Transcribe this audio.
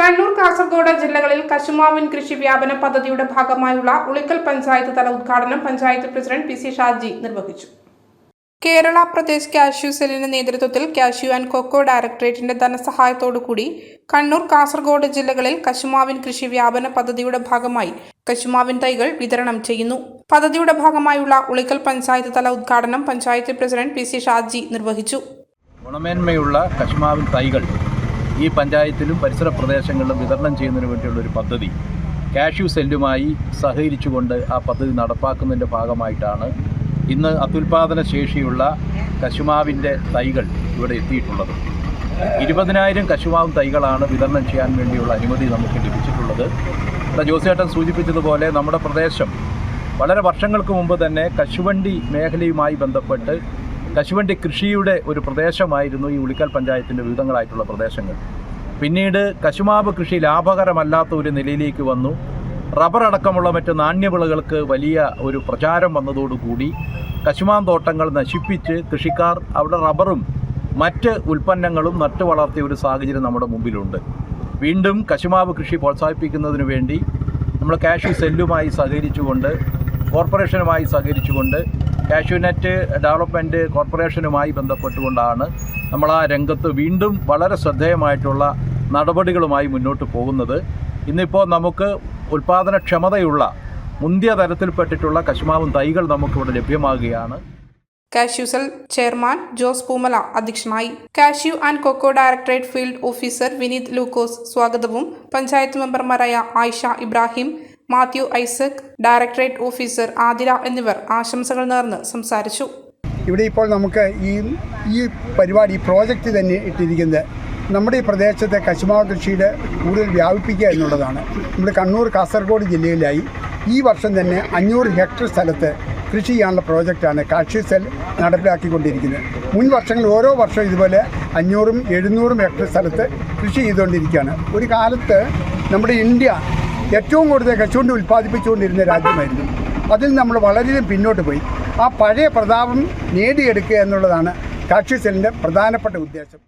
കണ്ണൂർ കാസർഗോഡ് ജില്ലകളിൽ കശുമാവിൻ കൃഷി വ്യാപന പദ്ധതിയുടെ ഭാഗമായുള്ള ഉളിക്കൽ പഞ്ചായത്ത് തല ഉദ്ഘാടനം panchayat president P C Shaji നിർവഹിച്ചു. കേരള പ്രദേശ് കാഷ്യൂ സെല്ലിന്റെ നേതൃത്വത്തിൽ കാഷ്യൂ ആൻഡ് കൊക്കോ ഡയറക്ടറേറ്റിന്റെ ധനസഹായത്തോടുകൂടി കണ്ണൂർ കാസർഗോഡ് ജില്ലകളിൽ കശുമാവിൻ കൃഷി വ്യാപന പദ്ധതിയുടെ ഭാഗമായി കശുമാവിൻ തൈകൾ വിതരണം ചെയ്യുന്നു. പദ്ധതിയുടെ ഭാഗമായുള്ള ഉളിക്കൽ പഞ്ചായത്ത് തല ഉദ്ഘാടനം panchayat president P C Shaji നിർവഹിച്ചു. ഗുണമേന്മയുള്ള കശുമാവിൻ തൈകൾ ഈ പഞ്ചായത്തിലും പരിസര പ്രദേശങ്ങളിലും വിതരണം ചെയ്യുന്നതിന് വേണ്ടിയുള്ള ഒരു പദ്ധതി. കാഷ്യൂ സെല്ലുമായി സഹകരിച്ചുകൊണ്ട് ആ പദ്ധതി നടപ്പാക്കുന്നതിന്റെ ഭാഗമായിട്ടാണ് ഇന്ന് അത്യുൽപാദന ശേഷിയുള്ള കശുമാവിന്റെ തൈകൾ ഇവിടെ എത്തിയിട്ടുള്ളത്. ഇരുപതിനായിരം കശുമാവ് തൈകളാണ് വിതരണം ചെയ്യാൻ വേണ്ടിയുള്ള അനുമതി നമുക്ക് ലഭിച്ചിട്ടുള്ളത്. ഇവിടെ ജോസിയേട്ടൻ സൂചിപ്പിച്ചതുപോലെ നമ്മുടെ പ്രദേശം വളരെ വർഷങ്ങൾക്ക് മുമ്പ് തന്നെ കശുവണ്ടി മേഖലയുമായി ബന്ധപ്പെട്ട് കശുവണ്ടി കൃഷിയുടെ ഒരു പ്രദേശമായിരുന്നു ഈ ഉളിക്കൽ പഞ്ചായത്തിന്റെ വിവിധങ്ങളായിട്ടുള്ള പ്രദേശങ്ങൾ. പിന്നീട് കശുമാവ് കൃഷി ലാഭകരമല്ലാത്ത ഒരു നിലയിലേക്ക് വന്നു. റബ്ബർ അടക്കമുള്ള മറ്റ് നാണ്യവിളകൾക്ക് വലിയ ഒരു പ്രചാരം വന്നതോടുകൂടി കശുമാൻ തോട്ടങ്ങൾ നശിപ്പിച്ച് കൃഷിക്കാർ അവിടെ റബ്ബറും മറ്റ് ഉൽപ്പന്നങ്ങളും നട്ടു വളർത്തിയ ഒരു സാഹചര്യം നമ്മുടെ മുമ്പിലുണ്ട്. വീണ്ടും കശുമാവ് കൃഷി പ്രോത്സാഹിപ്പിക്കുന്നതിന് വേണ്ടി നമ്മൾ കാഷ്യൂ സെല്ലുമായി സഹകരിച്ചുകൊണ്ട് കോർപ്പറേഷനുമായി സഹകരിച്ചുകൊണ്ട് കാഷ്യൂനെറ്റ് ഡെവലപ്മെന്റ് കോർപ്പറേഷനുമായി ബന്ധപ്പെട്ടുകൊണ്ടാണ് നമ്മൾ ആ രംഗത്ത് വീണ്ടും വളരെ ശ്രദ്ധേയമായിട്ടുള്ള നടപടികളുമായി മുന്നോട്ട് പോകുന്നത്. ഇന്നിപ്പോൾ നമുക്ക് ഉൽപാദനക്ഷമതയുള്ള മുന്തിയ തരത്തിൽപ്പെട്ടിട്ടുള്ള കശുമാവും തൈകൾ നമുക്കിവിടെ ലഭ്യമാകുകയാണ്. കാഷ്യൂസൽ ചെയർമാൻ ജോസ് പൂമല അധ്യക്ഷനായി. Cashew and cocoa directorate field officer Vineeth Lukose സ്വാഗതവും. പഞ്ചായത്ത് മെമ്പർമാരായ ആയിഷ ഇബ്രാഹിം മാത്യു ഐസക് ഡയറക്ടറേറ്റ് ഓഫീസർ ആതിര എന്നിവർ ആശംസകൾ നേർന്ന് സംസാരിച്ചു. ഇവിടെ ഇപ്പോൾ നമുക്ക് ഈ ഈ പരിപാടി പ്രോജക്റ്റ് തന്നെ ഇട്ടിരിക്കുന്നത് നമ്മുടെ ഈ പ്രദേശത്തെ കശുമാവ് കൃഷിയുടെ കൂടുതൽ വ്യാപിപ്പിക്കുക എന്നുള്ളതാണ്. നമ്മുടെ കണ്ണൂർ കാസർഗോഡ് ജില്ലയിലായി ഈ വർഷം തന്നെ അഞ്ഞൂറ് ഹെക്ടർ സ്ഥലത്ത് കൃഷി ചെയ്യാനുള്ള പ്രോജക്റ്റാണ് കാർഷിക സെൽ നടപ്പിലാക്കിക്കൊണ്ടിരിക്കുന്നത്. മുൻ വർഷങ്ങളിൽ ഓരോ വർഷവും ഇതുപോലെ അഞ്ഞൂറും എഴുന്നൂറും ഹെക്ടർ സ്ഥലത്ത് കൃഷി ചെയ്തുകൊണ്ടിരിക്കുകയാണ്. ഒരു കാലത്ത് നമ്മുടെ ഇന്ത്യ ഏറ്റവും കൂടുതൽ കശുവണ്ടി ഉൽപ്പാദിപ്പിച്ചുകൊണ്ടിരുന്ന രാജ്യമായിരുന്നു. അതിൽ നമ്മൾ വളരെയധികം പിന്നോട്ട് പോയി. ആ പഴയ പ്രതാപം നേടിയെടുക്കുക എന്നുള്ളതാണ് കാർഷിക സെല്ലിന്റെ പ്രധാനപ്പെട്ട ഉദ്ദേശം.